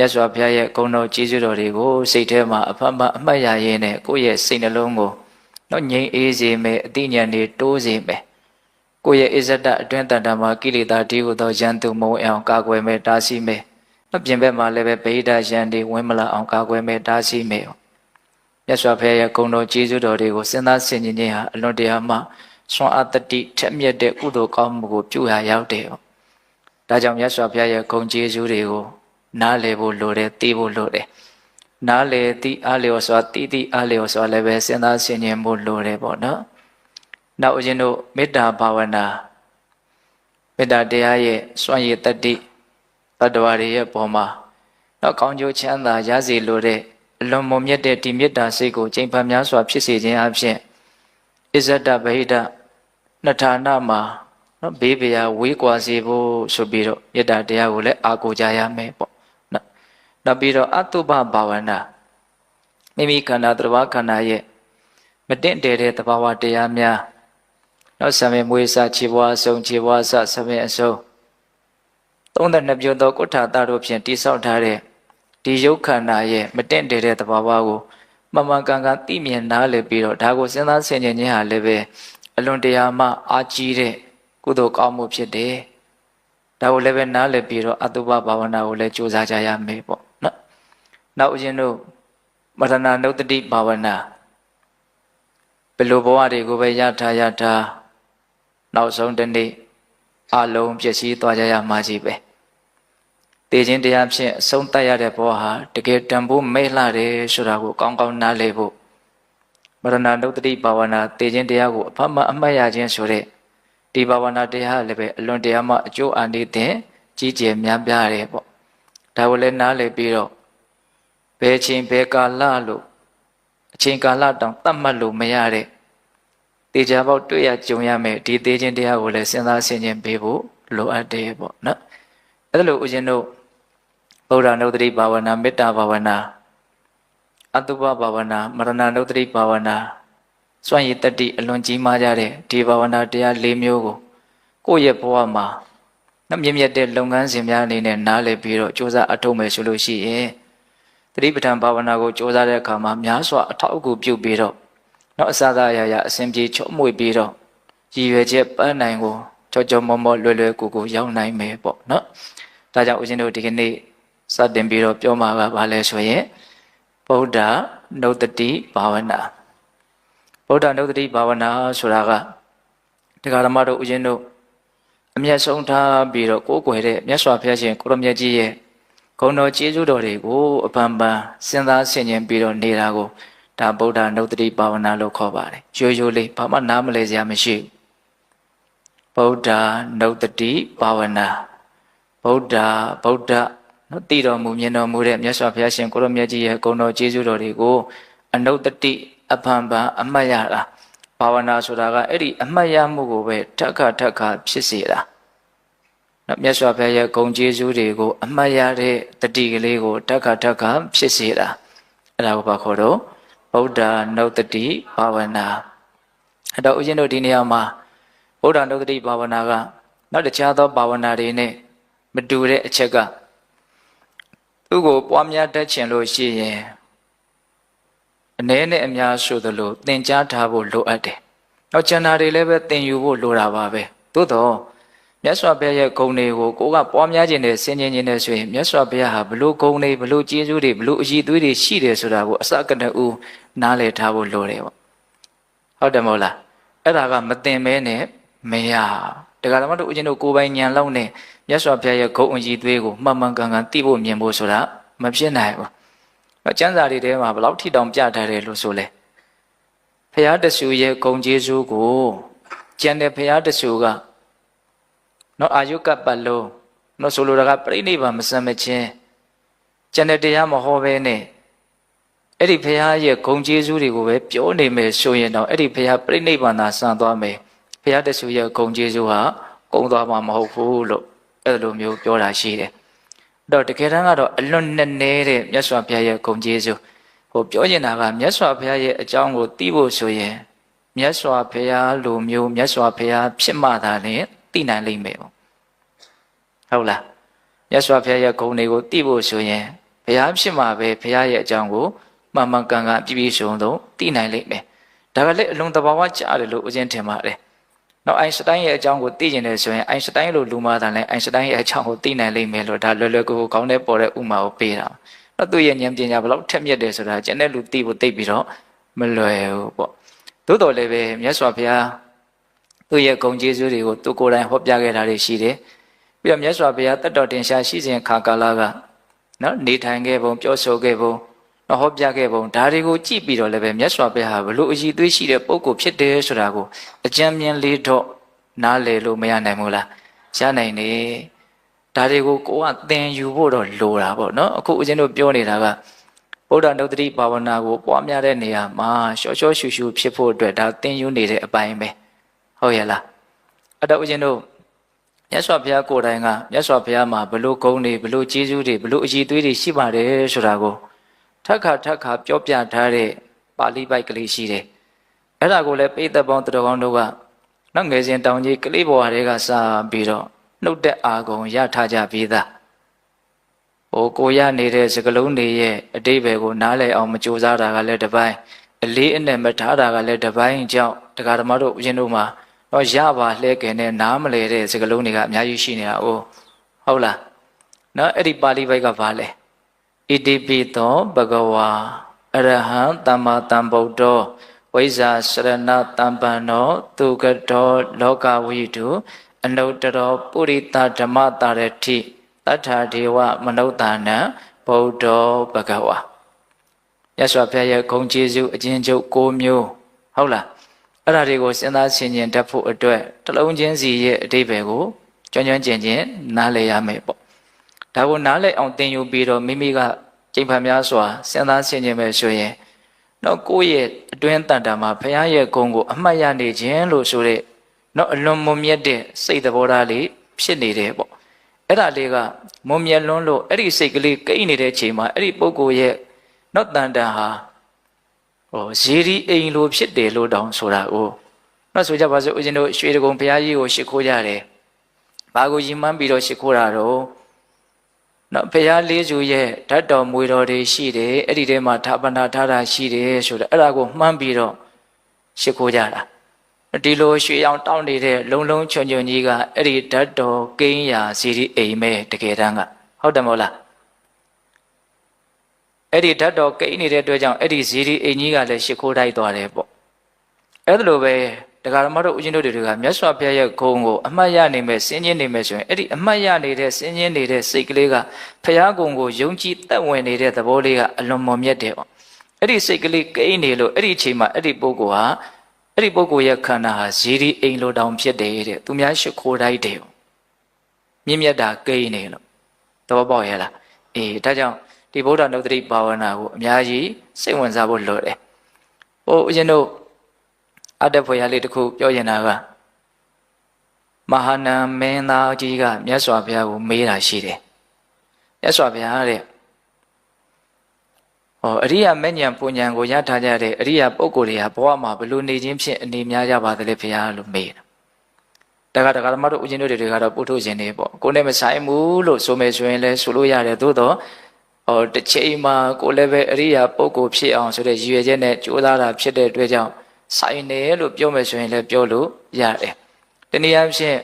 မြတ်စွာဘုရားရဲ့ဂုဏ်တော်ကျေးဇူးတော်တွေကိုစိတ်ထဲမှာအဖတ်မအမှတ်ရရင်းနဲ့ကိုယ့်ရဲ့စိတ်နှလုံးကိုတော့ငြိမ်အေးစေမယ်အတိညာဉ်တွေတိုးစေမယ်ကိုယ့်ရဲ့အစ္ဆဒအတွင်းတန်တာမှာကိလေသာဒီဟုသောယံသူမုံအောင်ကာကွယ်မယ်တားဆီးမယ်တော့ပြင်ဘက်မှာလည်းပဲဗိဒာယံတွေဝင်မလာအောင်ကာကွယ်မယ်တားဆီးမယ်မြတ်စွာဘုရားရဲ့ဂုဏ်တော်ကျေးဇူးတော်တွေကိုစဉ်းစားဆင်ခြင်ခြင်းဟာအလွန်တရာမှဆွမ်းအားတတိထက်မြက်တဲ့ကုသိုလ်ကောင်းမှုကိုပြုရရောက်တယ်။ဒါကြောင့်မြတ်စွာဘုရားရဲ့ဂုဏ်ကျေးဇူးတွေကို နားလည်ဖို့လိုတယ်သိဖို့လိုတယ်။နားလည်သိအားလျော်စွာသိသိအားလျော်စွာလည်းပဲစဉ်းစားဆင်ခြင်ဖို့လိုတယ်ပေါ့နော်။နောက်ဦးဇင်းတို့မေတ္တာဘာဝနာမေတ္တာတရားရဲ့စွန့်ရည်တတိတတ္တဝါတွေရဲ့ပုံမှာနောက်ကောင်းကျိုးချမ်းသာရစေလိုတဲ့အလွန်မွန်မြတ်တဲ့ဒီမေတ္တာစိတ်ကိုချိန်ဖန်များစွာဖြစ်စေခြင်းအပြင်အစ္ဆဒဗဟိတနှစ်ဌာနမှာနော်ဘေးပရာဝေးကွာစေဖို့ဆိုပြီးတော့မေတ္တာတရားကိုလည်းအာကိုကြရမယ်ပေါ့နော် နောက်ပြီးတော့အတုပဘာဝနာမိမိခန္ဓာတဘာခန္ဓာရဲ့မတင့်တယ်တဲ့တဘာဝတရားများနောက်ဆံမေမွေးစခြေဘွားအစုံခြေဘွားစဆံမေအစုံ32ပြုသောကုဋ္ဌာတတို့ဖြင့်တိဆောက်ထားတဲ့ဒီယုတ်ခန္ဓာရဲ့မတင့်တယ်တဲ့တဘာဝကိုမမှန်ကန်ကန်သိမြင်နားလည်ပြီးတော့ဒါကိုစဉ်းစားဆင်ခြင်ခြင်းဟာလည်းပဲအလွန်တရာမှအာကြီးတဲ့ကုသိုလ်ကောင်းမှုဖြစ်တယ်။ဒါကိုလည်းပဲနားလည်ပြီးတော့အတုပဘာဝနာကိုလည်းကြိုးစားကြရမယ်ပေါ့ နော်။နောက်ဦးဇင်းတို့မရဏနုတ္တိဘာဝနာဘယ်လိုဘဝတွေကိုပဲရထားရထားနောက်ဆုံးတစ်နေ့အလုံးပျက်စီးသွားကြရမှာကြီးပဲ။တည်ခြင်းတရားဖြင့်အဆုံးတတ်ရတဲ့ဘဝဟာတကယ်တန်ဖိုးမဲ့လှတယ်ဆိုတာကိုကောင်းကောင်းနားလည်ဖို့မရဏနုတ္တိဘာဝနာတည်ခြင်းတရားကိုအဖတ်မအမှတ်ရခြင်းဆိုတဲ့ဒီဘာဝနာတရားလည်းပဲအလွန်တရာမှအကျိုးအာနိသင်ကြီးကျယ်များပြားတယ်ပေါ့ဒါကိုလည်းနားလည်ပြီးတော့ ဘယ်ချိန်ဘယ်ကာလလို့အချိန်ကာလတောင်သတ်မှတ်လို့မရတဲ့တေချာပေါက်တွေ့ရကြုံရမယ်ဒီသေးခြင်းတရားကိုလည်းစဉ်းစားဆင်ခြင်ပေးဖို့လိုအပ်တယ်ပေါ့နော်အဲ့ဒါလို့ဦးဇင်းတို့ဗုဒ္ဓနုဒတိဘာဝနာမေတ္တာဘာဝနာအတုပဘာဝနာမရဏနုဒတိဘာဝနာစွန့်ရည်တတိအလွန်ကြီးမားကြတဲ့ဒီဘာဝနာတရား၄မျိုးကိုကိုယ့်ရဲ့ဘဝမှာနှမြင့်မြတ်တဲ့လုပ်ငန်းစဉ်များအနေနဲ့နားလည်ပြီးတော့ကြိုးစားအထောက်မယ်ဆိုလို့ရှိရင် သတိပဋ္ဌာန်ဘာဝနာကိုကြိုးစားတဲ့အခါမှာများစွာအထောက်အကူပြုပြီးတော့နောက်အစသာအရာရာအစဉ်ပြေချုံမွေပြီးတော့ရည်ရွယ်ချက်ပန်းနိုင်ကိုကြောကြောမောမောလွယ်လွယ်ကူကူရောက်နိုင်မယ်ပေါ့နော်ဒါကြောင့်ဦးဇင်းတို့ဒီကနေ့စတင်ပြီးတော့ပြောမှာကဘာလဲဆိုရင်ဗုဒ္ဓနုတ္တိဘာဝနာဗုဒ္ဓနုတ္တိဘာဝနာဆိုတာကတရားဓမ္မတို့ဦးဇင်းတို့အမျက်ဆုံးထားပြီးတော့ကိုးကွယ်တဲ့မြတ်စွာဘုရားရှင်ကိုရမြတ်ကြီးရဲ့ ဂုဏ်တော်ကျေးဇူးတော်တွေကိုအပန်ပန်စဉ်းစားဆင်ခြင်ပြီးတော့နေတာကိုဒါဗုဒ္ဓနုတ္တိဘာဝနာလို့ခေါ်ပါတယ်ရိုးရိုးလေးဘာမှနားမလဲစရာမရှိဘူးဗုဒ္ဓနုတ္တိဘာဝနာဗုဒ္ဓဗုဒ္ဓနော်တည်တော်မူမြင်တော်မူတဲ့မြတ်စွာဘုရားရှင်ကိုရမြတ်ကြီးရဲ့ဂုဏ်တော်ကျေးဇူးတော်တွေကိုအနုတ္တိအဖန်ပန်အမှတ်ရတာဘာဝနာဆိုတာကအဲ့ဒီအမှတ်ရမှုကိုပဲထက်ခါထက်ခါဖြစ်စေတာ နော်မြတ်စွာဘုရားရဲ့ဂုဏ်ကျေးဇူးတွေကိုအမှတ်ရတဲ့တတိကလေးကိုထက်ခါထက်ခါဖြစ်စေတာအဲ့ဒါကိုဘာခေါ်တော့ဗုဒ္ဓနုတ္တိဘာဝနာအဲ့တော့ဦးဇင်းတို့ဒီနေရာမှာဗုဒ္ဓနုတ္တိဘာဝနာကနောက်တခြားသောဘာဝနာတွေနဲ့မတူတဲ့အချက်ကသူ့ကိုပွားများတတ်ချင်လို့ရှိရင်အ ਨੇ နဲ့အများဆိုသလိုသင်ကြားထားဖို့လိုအပ်တယ်။နောက်ကျန်တာတွေလည်းပဲသင်ယူဖို့လိုတာပါပဲ။သို့တော့ မြတ်စွာဘုရားရဲ့ဂုဏ်တွေကိုကိုကပွားများခြင်းနဲ့ဆင်ခြင်ခြင်းနဲ့ဆိုရင်မြတ်စွာဘုရားဟာဘလို့ဂုဏ်တွေဘလို့ကျေးဇူးတွေဘလို့အည်သွေးတွေရှိတယ်ဆိုတာကိုအစကတည်းကနားလည်ထားဖို့လိုတယ်ပေါ့။ဟုတ်တယ်မဟုတ်လား။အဲ့ဒါကမသင်မဲနဲ့မရ။တရားဓမ္မတို့ဦးဇင်းတို့ကိုယ်ပိုင်ဉာဏ်လောက်နဲ့မြတ်စွာဘုရားရဲ့ဂုဏ်အည်သွေးကိုမှန်မှန်ကန်ကန်သိဖို့မြင်ဖို့ဆိုတာမဖြစ်နိုင်ဘူး။တော့ကျမ်းစာတွေထဲမှာဘယ်လောက်ထိတောင်ပြထားတယ်လို့ဆိုလဲ။ဖရာတဆူရဲ့ဂုံကျေးဇူးကိုကျန်တဲ့ဖရာတဆူက နော်အာယုကပတ်လုံးနော်ဆိုလိုတာကပြိဋိဘံမစမချင်းကျန်တဲ့တရားမဟောဘဲနဲ့အဲ့ဒီဖရာရဲ့ဂုံကျေးဇူးတွေကိုပဲပြောနေမယ်ဆိုရင်တော့အဲ့ဒီဖရာပြိဋိဘံသာစံသွားမယ်။ဖရာတဆူရဲ့ဂုံကျေးဇူးဟာကုံသွားမှာမဟုတ်ဘူးလို့အဲ့လိုမျိုးပြောတာရှိတယ်။တော့တကယ်တမ်းကတော့အလွန်နဲ့နေတဲ့မြတ်စွာဘုရားရဲ့ဂုဏ်ကျေးဇူးဟိုပြောချင်တာကမြတ်စွာဘုရားရဲ့အကြောင်းကိုသိဖို့ဆိုရင်မြတ်စွာဘုရားလိုမျိုးမြတ်စွာဘုရားဖြစ်မှသာလျှင် သိနိုင်လိမ့်မယ်ပေါ့ဟုတ်လားမြတ်စွာဘုရားရဲ့ဂုဏ်တွေကိုသိဖို့ဆိုရင်ရားဖြစ်မှာပဲဘုရားရဲ့အကြောင်းကိုမှန်မှန်ကန်ကန်ပြည့်ပြည့်စုံစုံသိနိုင်လိမ့်မယ်ဒါကလည်းအလုံးသဘာဝကျတယ်လို့ဦးဇင်းထင်ပါတယ်နောက်အိုင်စတိုင်းရဲ့အကြောင်းကိုသိကျင်တယ်ဆိုရင်အိုင်စတိုင်းလိုလူမှသာလဲအိုင်စတိုင်းရဲ့အကြောင်းကိုသိနိုင်လိမ့်မယ်လို့ဒါလွယ်လွယ်ကူကူကောင်းတဲ့ပေါ်တဲ့ဥမာကိုပေးတာတော့သူ့ရဲ့ဉာဏ်ပညာဘယ်လောက်ထက်မြက်တယ်ဆိုတာကျန်တဲ့လူသိဖို့သိပြီးတော့မလွယ်ဘူးပေါ့သို့တော်လည်းပဲမြတ်စွာဘုရား သူ့ရဲ့ဂုဏ်ကျေးဇူးတွေကိုသူကိုယ်တိုင်ဟောပြခဲ့တာတွေရှိတယ်ပြီးတော့မြတ်စွာဘုရားတတ်တော်တင်ရှားရှိစဉ်ခါကာလကနော်နေထိုင်ခဲ့ပုံပြောဆိုခဲ့ပုံနော်ဟောပြခဲ့ပုံဒါတွေကိုကြည့်ပြီးတော့လည်းပဲမြတ်စွာဘုရားဟာဘလို့အည်သွေးရှိတဲ့ပုံကိုဖြစ်တယ်ဆိုတာကိုအကြံဉာဏ်လေးတော့နားလည်လို့မရနိုင်ဘူးလားရနိုင်နေဒါတွေကိုကိုကသင်ယူဖို့တော့လိုတာပေါ့နော်အခုဦးဇင်းတို့ပြောနေတာကဗုဒ္ဓနုတ္တိဘာဝနာကိုပွားများတဲ့နေရာမှာရှော့ရှော့ရှူရှူဖြစ်ဖို့အတွက်ဒါသင်ယူနေတဲ့အပိုင်းပဲ ဟုတ်ရဲ့လားအဲ့တော့ဦးဇင်းတို့မြတ်စွာဘုရားကိုယ်တိုင်ကမြတ်စွာဘုရားမှာဘလို့ဂုဏ်တွေဘလို့ကျေးဇူးတွေဘလို့အည်သွေးတွေရှိပါတယ်ဆိုတာကိုထက်ခါထက်ခါပြောပြထားတဲ့ပါဠိပိုက်ကလေးရှိတယ်အဲ့ဒါကိုလည်းပိဿပေါင်းတတော်ကောင်းတို့ကနောက်ငယ်စဉ်တောင်ကြီးကလေးဘဝတွေကစပြီးတော့နှုတ်သက်အာကုံရထားကြပြီးသားဟိုကိုရနေတဲ့စကလုံးတွေရဲ့အတိဘယ်ကိုနားလည်အောင်မကြိုးစားတာကလည်းတစ်ပိုင်းအလေးအနက်မထားတာကလည်းတစ်ပိုင်းကြောင့်တရားဓမ္မတို့ဦးဇင်းတို့မှာ တော့ရပါလှဲကင်နဲ့နားမလဲတဲ့စကလုံးတွေကအများကြီးရှိနေတာအိုးဟုတ်လားနော်အဲ့ဒီပါဠိပိုက်ကဘာလဲဣတိပိသောဘဂဝါအရဟံသမ္မာသမ္ဗုဒ္ဓောဝိဇ္ဇာစရဏတမ္ပန္နောသူကတောလောကဝိတုအနုတ္တရောပုရိသဓမ္မတာရတိတတ္ထာဒေဝမနုဿာနံဗုဒ္ဓောဘဂဝါရသော်ဘုရားရဲ့ဂုဏ်ကျေးဇူးအချင်းချုပ်၉မျိုးဟုတ်လား အဲ့ဒါတွေကိုစဉ်းစားဆင်ခြင်တတ်ဖို့အတွက်တစ်လုံးချင်းစီရဲ့အတိပ္ပယ်ကိုကျွမ်းကျွမ်းကျင်ကျင်နားလည်ရမယ်ပေါ့ဒါကိုနားလည်အောင်သင်ယူပြီးတော့မိမိကကျင့်ဖန်များစွာစဉ်းစားဆင်ခြင်မယ်ဆိုရင်တော့ကိုယ့်ရဲ့အတွင်းတန်တာမှာဘုရားရဲ့ဂုဏ်ကိုအမှတ်ရနေခြင်းလို့ဆိုတဲ့တော့အလွန်မွန်မြတ်တဲ့စိတ်သဘောထားလေးဖြစ်နေတယ်ပေါ့အဲ့ဒါလေးကမွန်မြတ်လွန်းလို့အဲ့ဒီစိတ်ကလေးကိတ်နေတဲ့ချိန်မှာအဲ့ဒီပုဂ္ဂိုလ်ရဲ့တော့တန်တန်ဟာ ဟိုဇီရီအိမ်လိုဖြစ်တယ်လို့တောင်ဆိုတာကိုတော့ဆိုကြပါစို့ဦးဇင်းတို့ရွှေတကုံဘုရားကြီးကိုရှ िख ိုးကြတယ်ဘာကိုယဉ်မှန်းပြီးတော့ရှ िख ိုးတာတော့နော်ဘုရားလေးစုရဲ့ဓာတ်တော်မွေတော်တွေရှိတယ်အဲ့ဒီထဲမှာဌာပနာထားတာရှိတယ်ဆိုတော့အဲ့ဒါကိုမှန်းပြီးတော့ရှ िख ိုးကြတာဒီလိုရွှေရောင်တောင်းနေတဲ့လုံလုံချွန်ချွန်ကြီးကအဲ့ဒီဓာတ်တော်ကိန်းရာစီရီအိမ်မဲတကယ်တမ်းကဟုတ်တယ်မဟုတ်လား အဲ့ဒီဓာတ်တော်ကိန်းနေတဲ့အတွက်ကြောင့်အဲ့ဒီဇီရီအိမ်ကြီးကလည်းရှ िख ိုးတိုက်သွားတယ်ပေါ့အဲ့ဒါလိုပဲတရားဓမ္မတို့ဦးဇင်းတို့တွေကမြတ်စွာဘုရားရဲ့ဂုဏ်ကိုအမှတ်ရနိုင်မဲ့စင်ချင်းနေမဲ့ဆိုရင်အဲ့ဒီအမှတ်ရနေတဲ့စင်ချင်းနေတဲ့စိတ်ကလေးကဘုရားဂုဏ်ကိုယုံကြည်သက်ဝင်နေတဲ့သဘောလေးကအလွန်မွန်မြတ်တယ်ပေါ့အဲ့ဒီစိတ်ကလေးကိန်းနေလို့အဲ့ဒီအချိန်မှာအဲ့ဒီပုဂ္ဂိုလ်ဟာအဲ့ဒီပုဂ္ဂိုလ်ရဲ့ခန္ဓာဟာဇီရီအိမ်လိုတောင်ဖြစ်တယ်တဲ့သူများရှ िख ိုးတိုက်တယ်မြင့်မြတ်တာကိန်းနေလို့သဘောပေါက်ရဲ့လားအေးဒါကြောင့် ဒီဗုဒ္ဓနုဒတိဘာဝနာကိုအများကြီးစိတ်ဝင်စားဖို့လိုတယ်ဟိုဦးဇင်းတို့အတ္တဖွယ်ရလေးတစ်ခုပြောရင်တာကမဟာနံမင်းသားကြီးကမြတ်စွာဘုရားကိုမေးတာရှိတယ်မြတ်စွာဘုရားတဲ့ဟောအရိယာမဉ္ဇဉ်ပူဉ္ဇဉ်ကိုရထားကြတဲ့အရိယာပုဂ္ဂိုလ်တွေဟာဘဝမှာဘလို့နေခြင်းဖြင့်အနေများကြပါသလဲဘုရားလို့မေးတာတခါတခါဓမ္မတို့ဦးဇင်းတို့တွေကတော့ပုထုဇဉ်တွေပေါ့ကိုယ်နဲ့မဆိုင်ဘူးလို့ဆိုမယ်ဆိုရင်လည်းဆိုလို့ရတယ်သို့တော့ ဟောတစ်ချိန်မှာကိုယ်လည်းပဲအရိယာပုဂ္ဂိုလ်ဖြစ်အောင်ဆိုတဲ့ရည်ရွယ်ချက်နဲ့ကြိုးစားတာဖြစ်တဲ့အတွက်ကြောင့်ဆိုင်တယ်လို့ပြောမယ်ဆိုရင်လည်းပြောလို့ရတယ်။တနည်းအားဖြင့်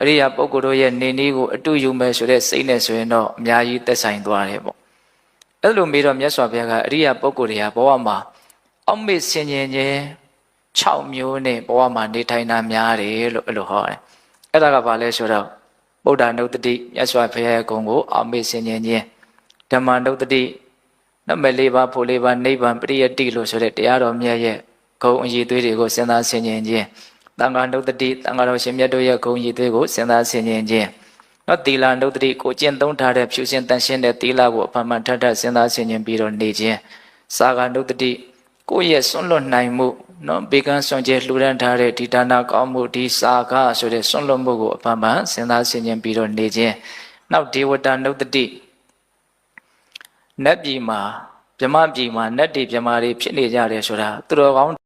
အရိယာပုဂ္ဂိုလ်တို့ရဲ့နေနည်းကိုအတူယူမယ်ဆိုတဲ့စိတ်နဲ့ဆိုရင်တော့အများကြီးသက်ဆိုင်သွားတယ်ပေါ့။အဲ့လိုမေးတော့မြတ်စွာဘုရားကအရိယာပုဂ္ဂိုလ်တွေဟာဘဝမှာအောက်မေ့ဆင်ញင်ခြင်း6မျိုးနဲ့ဘဝမှာနေထိုင်တာများတယ်လို့အဲ့လိုဟောတယ်။အဲ့ဒါကဘာလဲဆိုတော့ဗုဒ္ဓနုတ္တိမြတ်စွာဘုရားရဲ့ဂုဏ်ကိုအောက်မေ့ဆင်ញင်ခြင်း ဓမ္မနုတ္တိနမလေးပါဖို့လေးပါနိဗ္ဗာန်ပရိယတ္တိလို့ဆိုတဲ့တရားတော်မြတ်ရဲ့ဂုံအည်သွေးတွေကိုစဉ်းစားဆင်ခြင်ခြင်းတန်ခါနုတ္တိတန်ခါတော်ရှင်မြတ်တို့ရဲ့ဂုံအည်သွေးကိုစဉ်းစားဆင်ခြင်ခြင်းနော်သီလနုတ္တိကိုကျင့်သုံးထားတဲ့ဖြူစင်တန်ရှင်းတဲ့သီလကိုအဖန်မှန်ထပ်ထပ်စဉ်းစားဆင်ခြင်ပြီးတော့နေခြင်းစာဂနုတ္တိကိုယ့်ရဲ့စွန့်လွတ်နိုင်မှုနော်ဘေကန်းစွန့်ကျဲလှူဒန်းထားတဲ့ဒီဒါနာကောင်းမှုဒီစာကဆိုတဲ့စွန့်လွတ်မှုကိုအဖန်မှန်စဉ်းစားဆင်ခြင်ပြီးတော့နေခြင်းနောက်ဒေဝတာနုတ္တိ နတ်ပြည်မှာမြမပြည်မှာနတ်တွေမြမာတွေဖြစ်နေကြတယ်ဆိုတာသူတော်ကောင်း